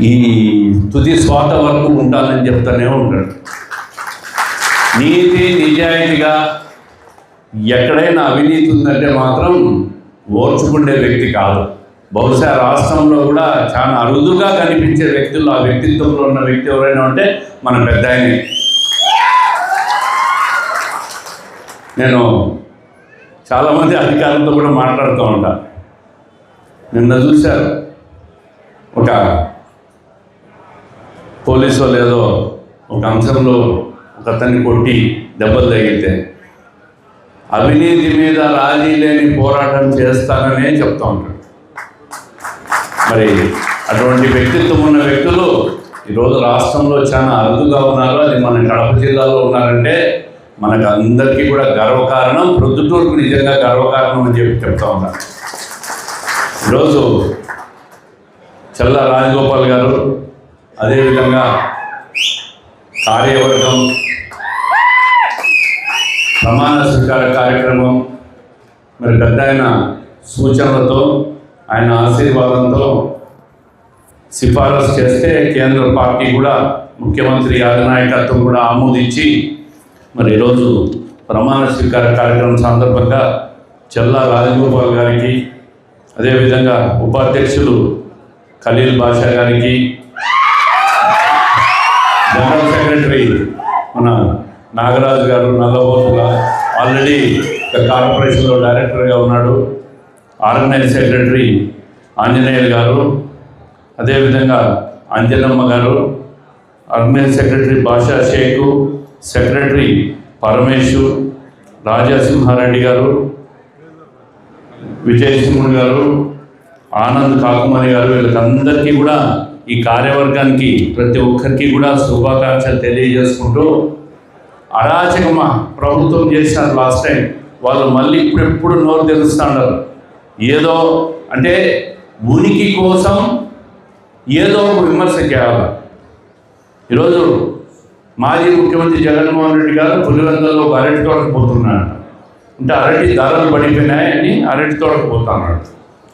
ఈ తుది స్వాత వరకు ఉండాలని చెప్తానే ఉంటాడు నీతి నిజాయితీగా ఎక్కడైనా అవినీతి ఉందంటే మాత్రం ఓర్చుకుండే వ్యక్తి కాదు. బహుశా రాష్ట్రంలో కూడా చాలా అరుదుగా కనిపించే వ్యక్తులు ఆ వ్యక్తిత్వంలో ఉన్న వ్యక్తి ఎవరైనా ఉంటే మన పెద్ద నేను చాలామంది అధికారులతో కూడా మాట్లాడుతూ ఉంటా. నిన్న చూశారు ఒక పోలీసు లేదో ఒక అంశంలో ఒక అతన్ని కొట్టి దెబ్బలు తగిలితే అవినీతి మీద రాజీ లేని పోరాటం చేస్తాననే చెప్తా ఉంటాడు. మరి అటువంటి వ్యక్తిత్వం ఉన్న వ్యక్తులు ఈరోజు రాష్ట్రంలో చాలా అరుదుగా ఉన్నారు. అది మన కడప జిల్లాలో ఉన్నారంటే మనకు అందరికీ కూడా గర్వకారణం ప్రొద్దుటూరుకు నిజంగా గర్వకారణం అని చెప్పి చెప్తా ఉన్నారు. ఈరోజు చల్ల రాజగోపాల్ గారు అదేవిధంగా కార్యవర్గం ప్రమాణ స్వీకార కార్యక్రమం మరి పెద్ద ఆయన సూచనలతో ఆయన ఆశీర్వాదంతో సిఫారసు చేస్తే కేంద్ర పార్టీ కూడా ముఖ్యమంత్రి అధినాయకత్వం కూడా ఆమోదించి మరి ఈరోజు ప్రమాణ స్వీకార కార్యక్రమం సందర్భంగా చెల్లా రాజగోపాల్ గారికి అదేవిధంగా ఉపాధ్యక్షులు ఖలీల్ బాషా గారికి జనరల్ సెక్రటరీ మన నాగరాజు గారు నల్లబోతుగా ఆల్రెడీ కార్పొరేషన్లో డైరెక్టర్గా ఉన్నాడు. ఆర్గనైజ్ సెక్రటరీ ఆంజనేయులు గారు అదేవిధంగా అంజనమ్మ గారు organise secretary Basha Shaik secretary Paramesh Rajasimha Reddy గారు విజయసింహుడు గారు ఆనంద్ కాకుమణి గారు వీళ్ళకందరికీ కూడా ఈ కార్యవర్గానికి ప్రతి ఒక్కరికి కూడా శుభాకాంక్షలు తెలియజేసుకుంటూ అరాచకమా ప్రభుత్వం చేసినారు లాస్ట్ టైం వాళ్ళు మళ్ళీ ఇప్పుడెప్పుడు నోరు తెలుస్తున్నారు ఏదో అంటే ఉనికి కోసం ఏదో ఒక విమర్శ చేయాలి? ఈరోజు మాజీ ముఖ్యమంత్రి జగన్మోహన్ రెడ్డి గారు పులివెందులో ఒక అరటి తోటకు పోతున్నాడు. అంటే అరటి ధరలు పడిపోయినాయని అరటి తోటకు పోతున్నాడు.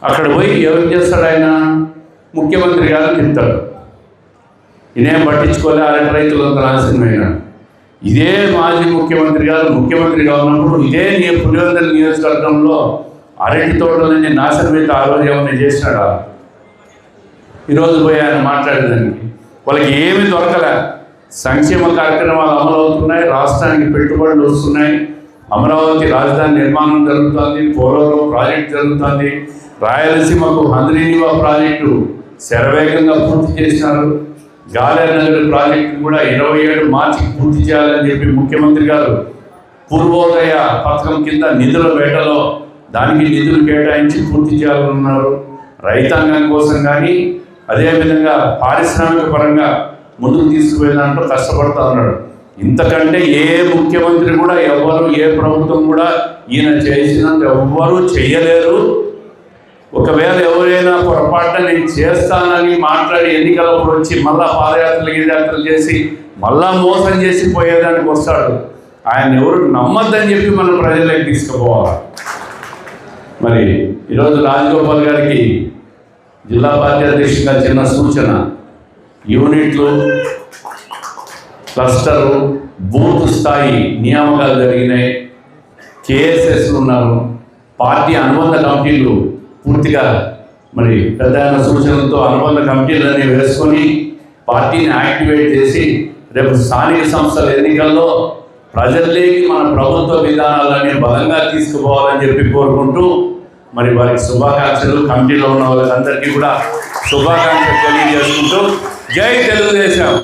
అక్కడ పోయి ఏం చేస్తాడు ఆయన? ముఖ్యమంత్రి గారు చెప్తాడు ఇదేం పట్టించుకోలే అరటి రైతులంతా నాశనమైనాడు ఇదే మాజీ ముఖ్యమంత్రి గారు ముఖ్యమంత్రిగా ఉన్నప్పుడు ఇదే నీ పులివెందుల నియోజకవర్గంలో అరటి తోటలని నాశనం అయితే రోజు ఏమైనా చేసినాడా? ఈరోజు పోయి ఆయన మాట్లాడేదానికి. వాళ్ళకి ఏమి దొరకలే. సంక్షేమ కార్యక్రమాలు అమలు అవుతున్నాయి రాష్ట్రానికి పెట్టుబడులు వస్తున్నాయి. అమరావతి రాజధాని నిర్మాణం జరుగుతుంది పోలవరం ప్రాజెక్ట్ జరుగుతుంది. రాయలసీమకు హంద్రీనివా ప్రాజెక్టు శరవేగంగా పూర్తి చేసినారు గాలేనగర్ ప్రాజెక్టు కూడా ఇరవై ఏడు మార్చికి పూర్తి చేయాలని చెప్పి ముఖ్యమంత్రి గారు పూర్వోదయ పథకం కింద నిధుల వేటలో దానికి నిధులు కేటాయించి పూర్తి చేయాలన్నారు. రైతాంగం కోసం కానీ అదేవిధంగా పారిశ్రామిక పరంగా ముందుకు తీసుకువెళ్ళడంలో కష్టపడతా ఉన్నాడు. ఇంతకంటే ఏ ముఖ్యమంత్రి కూడా ఎవరు ఏ ప్రభుత్వం కూడా ఈయన చేసినంత ఎవ్వరూ చేయలేరు. ఒకవేళ ఎవరైనా పొరపాటున నేను చేస్తానని మాట్లాడి ఎన్నికలప్పుడు వచ్చి మళ్ళా పాదయాత్రలు గిరియాత్రలు చేసి మళ్ళా మోసం చేసి పోయేదానికి వస్తాడు. ఆయన ఎవరు నమ్మద్దని చెప్పి మనం ప్రజలకు తీసుకుపోవాలి. మరి ఈరోజు రాజగోపాల్ గారికి జిల్లా పార్టీ అధ్యక్షుడిగా చిన్న సూచన. యూనిట్లు క్లస్టరు బూత్ స్థాయి నియామకాలు జరిగినాయి. కేఎస్ఎస్ ఉన్నారు. పార్టీ అనుబంధ కమిటీలు పూర్తిగా మరి ప్రధాన సూచనలతో అనుబంధ కమిటీలన్నీ వేసుకొని పార్టీని యాక్టివేట్ చేసి రేపు స్థానిక సంస్థల ఎన్నికల్లో ప్రజల్లోకి మన ప్రభుత్వ విధానాలన్నీ బలంగా తీసుకుపోవాలని చెప్పి కోరుకుంటూ మరి వారికి శుభాకాంక్షలు. కమిటీలో ఉన్న వాళ్ళందరికీ కూడా శుభాకాంక్షలు తెలియజేసుకుంటూ జై తెలుగుదేశం.